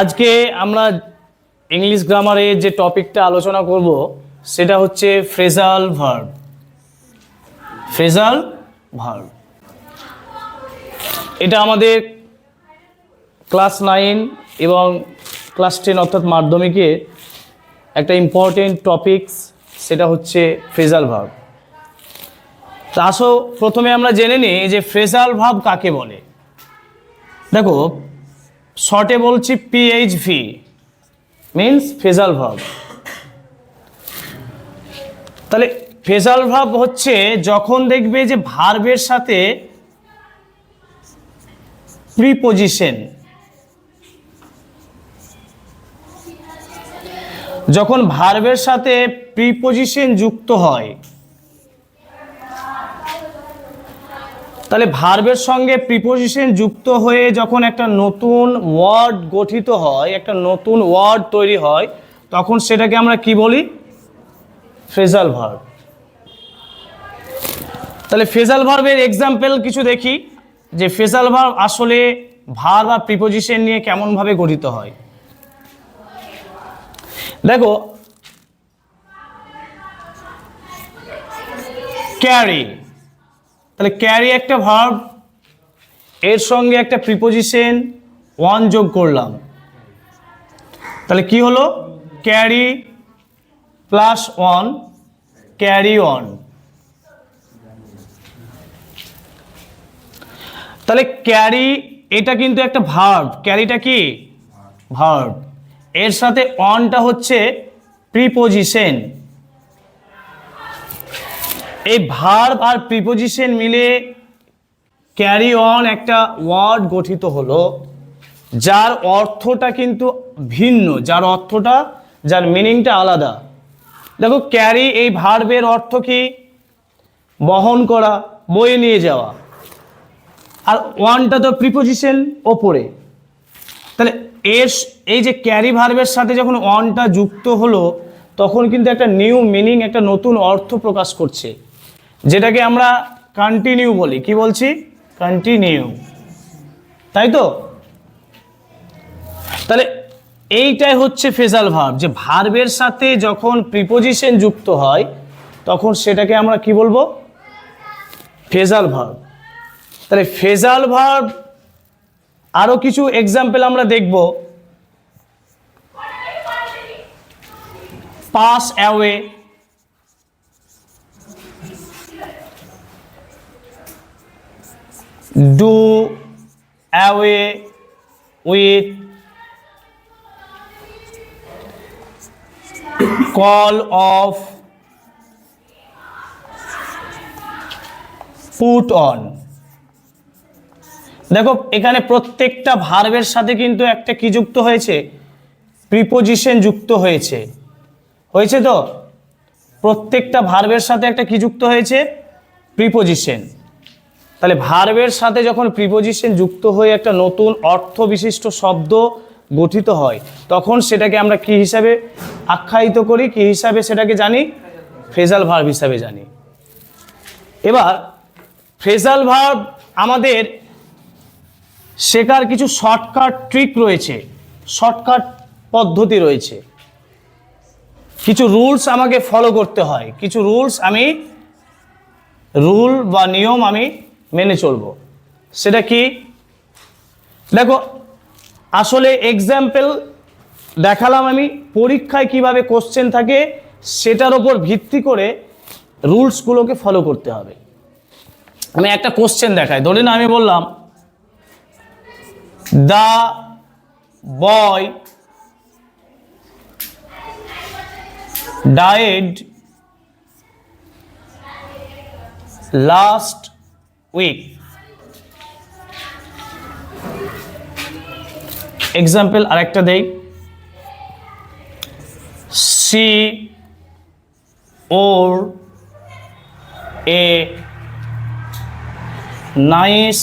আজকে আমরা ইংলিশ গ্রামারে যে টপিকটা আলোচনা করব, সেটা হচ্ছে ফ্রেজাল ভার্ব ফ্রেজাল ভার্ব এটা আমাদের ক্লাস নাইন এবং ক্লাস টেন অর্থাৎ মাধ্যমিকে একটা ইম্পর্টেন্ট টপিকস সেটা হচ্ছে ফ্রেজাল ভার্ব তা আসো, প্রথমে আমরা জেনে নিই যে ফ্রেজাল ভাব কাকে বলে। দেখো শর্টে বলছি পিএইচভি মিন্স ফেজাল ভাব তাহলে ফেজাল ভাব হচ্ছে যখন দেখবে যে ভার্বের সাথে প্রিপোজিশন যখন ভার্বের সাথে প্রিপোজিশন যুক্ত হয় তাহলে ভার্বের সঙ্গে প্রিপোজিশন যুক্ত হয়ে যখন একটা নতুন ওয়ার্ড গঠিত হয়, একটা নতুন ওয়ার্ড তৈরি হয়, তখন সেটাকে আমরা কি বলি? ফ্রেজাল ভার্ব তাহলে ফেজাল ভার্বের এক্সাম্পল কিছু দেখি, যে ফেজাল ভার্ব আসলে ভার বা প্রিপোজিশন নিয়ে কেমনভাবে গঠিত হয়। দেখো ক্যারি তাহলে ক্যারি একটা ভার্ব এর সঙ্গে একটা প্রিপোজিশন ওয়ান যোগ করলাম। তাহলে কি হলো? Carry plus one carry on তাহলে ক্যারি এটা কিন্তু একটা ভার্ব ক্যারিটা কি? ভার্ব এর সাথে অনটা হচ্ছে প্রিপোজিশন এই ভার্ব আর প্রিপোজিশন মিলে ক্যারি অন একটা ওয়ার্ড গঠিত হলো, যার অর্থটা কিন্তু ভিন্ন, যার অর্থটা, যার মিনিংটা আলাদা। দেখো ক্যারি এই ভার্বের অর্থ কি? বহন করা, বয়ে নিয়ে যাওয়া। আর ওয়ানটা তো প্রিপোজিশন ওপরে। তাহলে এর এই যে ক্যারি ভার্বের সাথে যখন ওয়ানটা যুক্ত হলো, তখন কিন্তু একটা নিউ মিনিং একটা নতুন অর্থ প্রকাশ করছে। যেটাকে আমরা কন্টিনিউ বলি। কি বলছি? কন্টিনিউ তাই তো? তাহলে এইটাই হচ্ছে ফেজাল ভার্ব যে ভার্বের সাথে যখন প্রিপোজিশন যুক্ত হয়, তখন সেটাকে আমরা কি বলব? ফেজাল ভার্ব তাহলে ফেজাল ভার্ব আরও কিছু এক্সাম্পল আমরা দেখব। Pass away do away with call off put on দেখো, এখানে প্রত্যেকটা ভার্বের সাথে কিন্তু একটা কি যুক্ত হয়েছে? প্রিপোজিশন যুক্ত হয়েছে। হয়েছে তো? প্রত্যেকটা ভার্বের সাথে একটা কি যুক্ত হয়েছে? প্রিপোজিশন তাহলে ভার্বের সাথে যখন প্রিপোজিশন যুক্ত হয়ে একটা নতুন অর্থ বিশিষ্ট শব্দ গঠিত হয়, তখন সেটাকে আমরা কি হিসাবে আখ্যায়িত করি? কি হিসাবে সেটাকে জানি? ফ্রেজাল ভার্ব হিসাবে জানি। এবার, ফ্রেজাল ভার্ব আমাদের শেখার কিছু শর্টকাট ট্রিক রয়েছে শর্টকাট পদ্ধতি রয়েছে। কিছু রুলস আমাকে ফলো করতে হয়। কিছু রুলস আমি রুল বা নিয়ম আমি মেনে চলবো। সেটা কি? দেখো, আসলে এক্সাম্পল দেখালাম আমি, পরীক্ষায় কীভাবে কোশ্চেন থাকে সেটার ওপর ভিত্তি করে রুলসগুলোকে ফলো করতে হবে। আমি একটা কোশ্চেন দেখাই, ধরে না আমি বললাম, the boy died last week example আরেকটা দেই। She wore a nice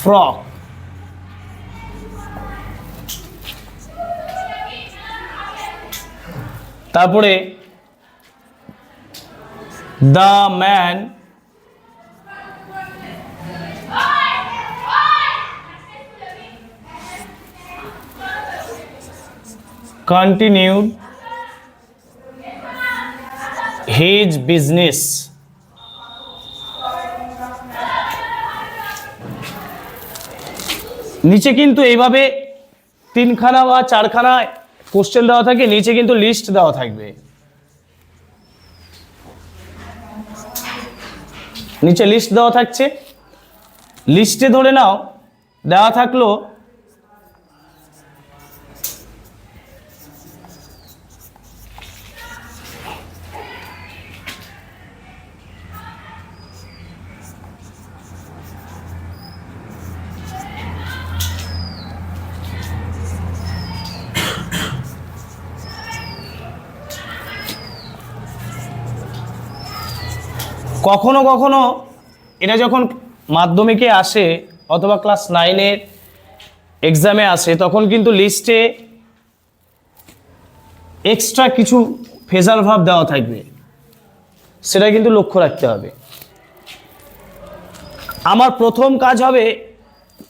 frock তারপরে the man continued his business. নিচে কিন্তু এইভাবে তিনখানা বা চারখানা কোশ্চেন দেওয়া থাকে, নিচে কিন্তু লিস্ট দেওয়া থাকবে। নিচে লিস্ট দেওয়া থাকছে। লিস্টে ধরে নাও, দেওয়া থাকল কখনো কখনো এটা যখন মাধ্যমিকে আসে অথবা ক্লাস নাইনের এক্সামে আসে, তখন কিন্তু লিস্টে এক্সট্রা কিছু ফেজাল ভাব দেওয়া থাকবে। সেটা কিন্তু লক্ষ্য রাখতে হবে। আমার প্রথম কাজ হবে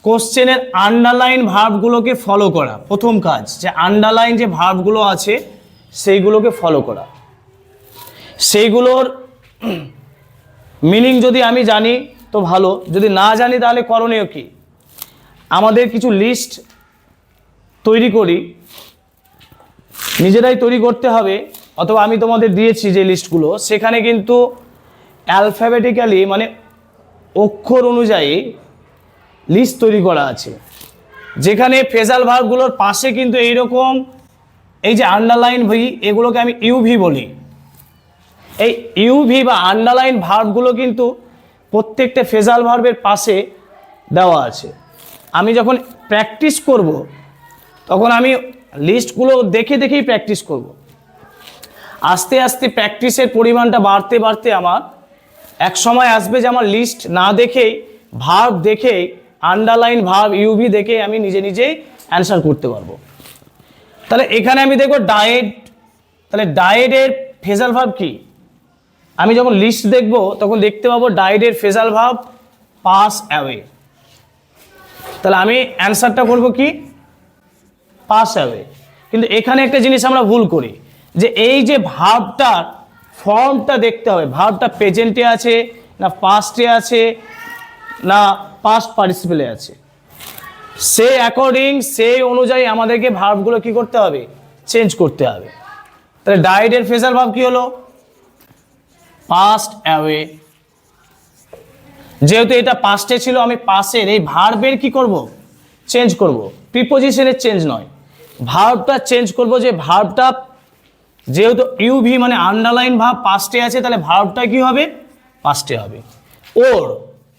কোশ্চেনের আন্ডারলাইন ভার্বগুলোকে ফলো করা। প্রথম কাজ, যে আন্ডারলাইন যে ভার্বগুলো আছে, সেইগুলোকে ফলো করা। সেইগুলোর মিনিং যদি আমি জানি, তো ভালো। যদি না জানি, তাহলে করণীয় কি? আমাদের কিছু লিস্ট তৈরি করি। নিজেরাই তৈরি করতে হবে, অথবা আমি তোমাদের দিয়েছি যে লিস্টগুলো সেখানে কিন্তু অ্যালফাবেটিক্যালি মানে অক্ষর অনুযায়ী লিস্ট তৈরি করা আছে। যেখানে ফেজাল ভার্বগুলোর পাশে কিন্তু এইরকম এই যে আন্ডারলাইন ভি এগুলোকে আমি ইউভি বলি। এই ইউভি বা আন্ডারলাইন ভার্বগুলো কিন্তু প্রত্যেকটা ফেজাল ভার্বের পাশে দেওয়া আছে। আমি যখন প্র্যাকটিস করব, তখন আমি লিস্টগুলো দেখে দেখেই প্র্যাকটিস করব। আস্তে আস্তে প্র্যাকটিসের পরিমাণটা বাড়তে বাড়তে আমার এক সময় আসবে যে আমার লিস্ট না দেখেই ভার্ব দেখেই আন্ডারলাইন ভার্ব ইউভি দেখে আমি নিজে নিজেই অ্যান্সার করতে পারব। তাহলে এখানে আমি দেখব ডায়েট তাহলে ডায়েটের ফেজাল ভার্ব কি? আমি যখন লিস্ট দেখব, তখন দেখতে পাবো ডায়েটের ফেজাল ভাব পাস অ্যাওয়ে তাহলে আমি অ্যান্সারটা করব কি? পাস অ্যাওয়ে কিন্তু এখানে একটা জিনিস আমরা ভুল করি, যে এই যে ভাবটার ফর্মটা দেখতে হবে, ভাবটা প্রেজেন্টে আছে, না পাস্টে আছে, না পাস্ট পার্টিসিপেলে আছে। সে অ্যাকর্ডিং সেই অনুযায়ী আমাদেরকে ভার্বগুলো কি করতে হবে? চেঞ্জ করতে হবে। তাহলে ডায়েটের ফেজাল ভাব কি হলো? পাস্ট অ্যাওয়ে যেহেতু এটা পাস্টে ছিল, আমি পাসের এই ভার্বের কি করব? চেঞ্জ করব। প্রিপোজিশনের চেঞ্জ নয়। ভার্বটা চেঞ্জ করব যে ভার্বটা যেহেতু ইউভি মানে আন্ডারলাইন ভাব পাস্টে আছে, তাহলে ভার্বটা কি হবে? পাস্টে হবে। ওর,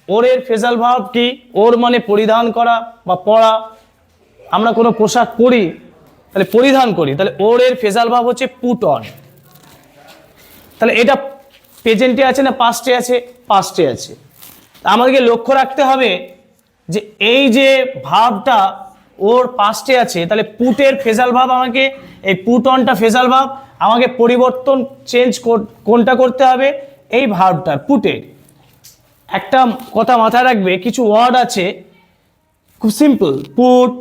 ওরের ফেজাল ভাব কি? ওর মানে পরিধান করা বা পরা আমরা কোনো পোশাক পরি, তাহলে পরিধান করি। তাহলে ওরের ফেজাল ভাব হচ্ছে পুট অন তাহলে এটা প্রেজেন্টে আছে না পাস্টে আছে? পাস্টে আছে। আমাদেরকে লক্ষ্য রাখতে হবে যে এই যে ভাবটা ওর পাস্টে আছে, তাহলে পুটের ফেজাল ভাব আমাকে, এই পুট অনটা ফেজাল ভাব আমাকে পরিবর্তন চেঞ্জ কোনটা করতে হবে? এই ভাবটার, পুটের। একটা কথা মাথায় রাখবে, কিছু ওয়ার্ড আছে, খুব simple put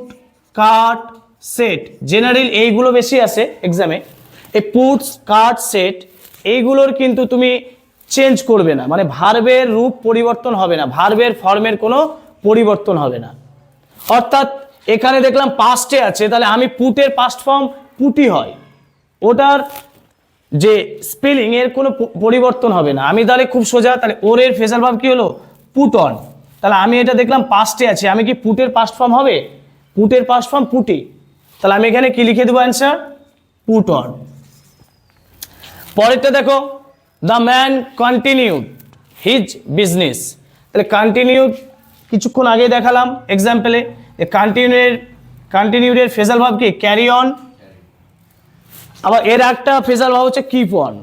cut set general এইগুলো বেশি আছে এক্সামে এই পুটস কাট সেট এইগুলোর কিন্তু তুমি চেঞ্জ করবে না। মানে ভার্বের রূপ পরিবর্তন হবে না। ভার্বের ফর্মের কোনো পরিবর্তন হবে না। অর্থাৎ এখানে দেখলাম পাস্টে আছে, তাহলে আমি পুটের পাস্ট ফর্ম পুটি হয়। ওটার যে স্পেলিং এর কোনো পরিবর্তন হবে না। আমি তাহলে খুব সোজা, তাহলে ওরের ফেজাল ভাব কি হলো? পুট অন তাহলে আমি এটা দেখলাম পাস্টে আছে। আমি কি পুটের পাস্ট ফর্ম হবে? পুটের পাস্ট ফর্ম পুটি তাহলে আমি এখানে কি লিখে দেবো অ্যান্সার পুট অন পরেরটা দেখো the man continued his business তাহলে কন্টিনিউড কিছুক্ষণ আগে দেখালাম এক্সাম্পলে কন্টিনিউয়ের কন্টিনিউডের ফেজাল ভাব কি? ক্যারি অন আবার এর একটা ফেজাল ভাব হচ্ছে কিপ অন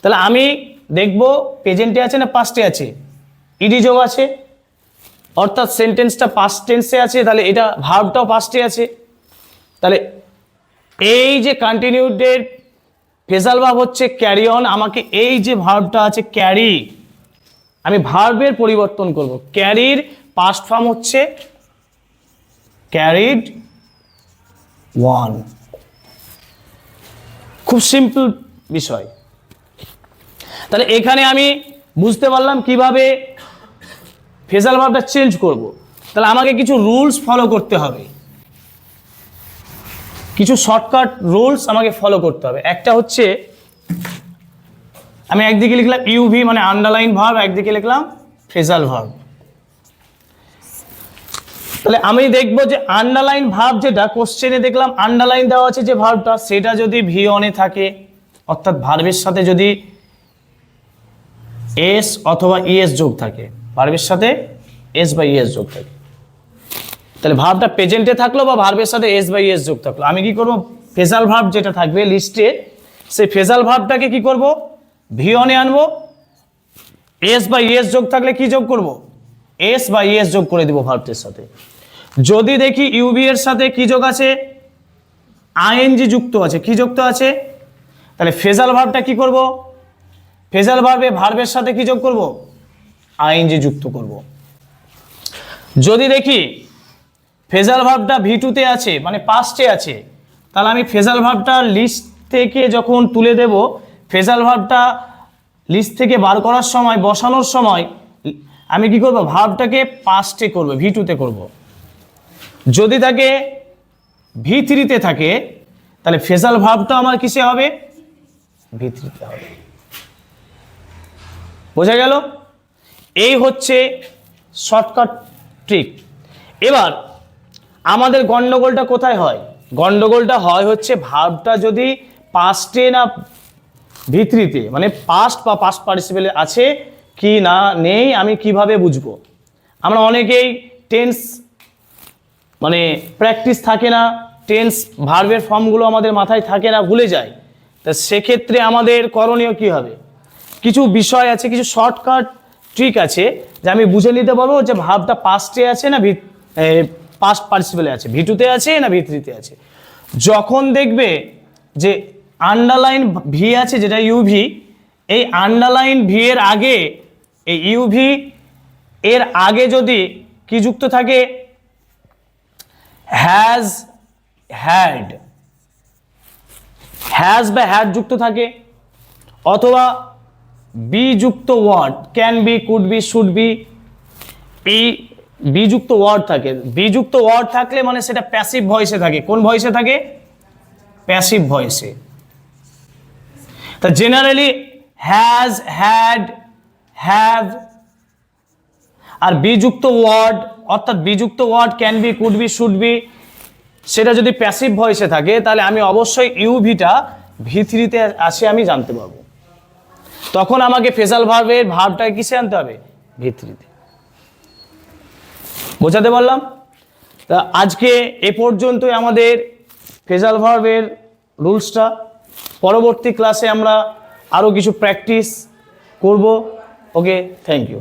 তাহলে আমি দেখব প্রেজেন্টে আছে না পাস্টে আছে? ইডি যোগ আছে। অর্থাৎ সেন্টেন্সটা পাস্ট টেন্সে আছে, তাহলে এটা ভার্বটাও পাস্টে আছে। তাহলে এই যে কন্টিনিউডের ফেজাল ভাব হচ্ছে ক্যারি অন আমাকে এই যে ভার্বটা আছে ক্যারি আমি ভার্বের পরিবর্তন করব। ক্যারির পাস্ট ফর্ম হচ্ছে ক্যারিড ওয়ান খুব সিম্পল বিষয়। তাহলে এখানে আমি বুঝতে পারলাম কীভাবে ফেজাল ভাবটা চেঞ্জ করব। তাহলে আমাকে কিছু রুলস ফলো করতে হবে। কিছু শর্টকাট রুলস আমাকে ফলো করতে হবে। একটা হচ্ছে, আমি একদিকে লিখলাম ইউভি মানে আন্ডারলাইন ভার্ব একদিকে লিখলাম ফেজাল ভার্ব তাহলে আমি দেখব যে আন্ডারলাইন ভাব যেটা কোশ্চেনে দেখলাম আন্ডারলাইন দেওয়া আছে যে ভার্বটা সেটা যদি ভি অনে থাকে, অর্থাৎ ভার্বের সাথে যদি এস অথবা ইএস যোগ থাকে ভার্বের সাথে এস বা ইএস যোগ থাকে। তাহলে ভার্বটা প্রেজেন্টে থাকল বা ভার্বের সাথে এস বাই এস যোগ থাকল? আমি কি করব? ফেজাল ভার্ব যেটা থাকবে লিস্টে সেই ফেজাল ভার্বটাকে কি করব? ভি অনে আনব। এস বা ইএস যোগ থাকলে কি যোগ করব? এস বা ইএস যোগ করে দিব ভার্বটির সাথে। যদি দেখি ইউবি এর সাথে কি যোগ আছে? আইএনজি যুক্ত আছে, কি যুক্ত আছে? তাহলে ফেজাল ভার্বটা কি করব? ফেজাল ভার্বে ভার্বের সাথে কি যোগ করব? আইএনজি যুক্ত করব। যদি দেখি ফেজাল ভাবটা ভি টুতে আছে মানে পাস্টে আছে। তাহলে আমি ফেজাল ভার্বটা লিস্ট থেকে যখন তুলে দেব, ফেজাল ভার্বটা লিস্ট থেকে বার করার সময়, বসানোর সময়, আমি কি করব? ভাবটাকে পাস্টে করব ভি টুতে করব। যদি থাকে ভি থ্রিতে থাকে, তাহলে ফেজাল ভাবটা আমার কিসে হবে? ভি থ্রিতে হবে। বোঝা গেল? এই হচ্ছে শর্টকাট ট্রিক এবার আমাদের গন্ডগোলটা কোথায় হয়? গন্ডগোলটা হয় হচ্ছে ভাবটা যদি পাস্টে না ভিত্রিতে মানে পাস্ট বা পাস্ট পার্টিসিপেলে আছে কি না নেই আমি কীভাবে বুঝব? আমরা অনেকেই টেন্স মানে প্র্যাকটিস থাকে না টেন্স ভার্বের ফর্মগুলো আমাদের মাথায় থাকে না, ভুলে যায় তা সেক্ষেত্রে আমাদের করণীয় কি হবে? কিছু বিষয় আছে, কিছু শর্টকাট ট্রিক আছে যে আমি বুঝে নিতে পারব যে ভাবটা পাস্টে আছে না পাস্ট পার্টিসিপেলে আছে। ভিটুতে আছে না ভিতরিতে আছে? যখন দেখবে যে আন্ডারলাইন ভি আছে, যেটা ইউভি এই আন্ডারলাইন ভি এর আগে, এই ইউভি এর আগে যদি কি যুক্ত থাকে? হ্যাজ হ্যাড হ্যাজ বা হ্যাড যুক্ত থাকে, অথবা বি যুক্ত word can be could be should be এই বিযুক্ত ওয়ার্ড থাকে। বিযুক্ত ওয়ার্ড থাকলে মানে সেটা প্যাসিভ ভয়েসে থাকে। কোন ভয়েসে থাকে? প্যাসিভ ভয়েসে তা জেনারেলি হ্যাজ হ্যাড হ্যাভ আর বিযুক্ত ওয়ার্ড, অর্থাৎ বিযুক্ত word can be could be should be সেটা যদি প্যাসিভ ভয়েসে থাকে, তাহলে আমি অবশ্যই ইউভিটা ভিত্রিতে আসে আমি জানতে পারব। তখন আমাকে ফেজাল ভার্বের ভাবটা কিসে আনতে হবে? ভি থ্রিতে বোঝাতে পারলাম। তা আজকে এ পর্যন্তই আমাদের ফেজাল ভার্বের রুলসটা। পরবর্তী ক্লাসে আমরা আরও কিছু প্র্যাকটিস করব। Okay thank you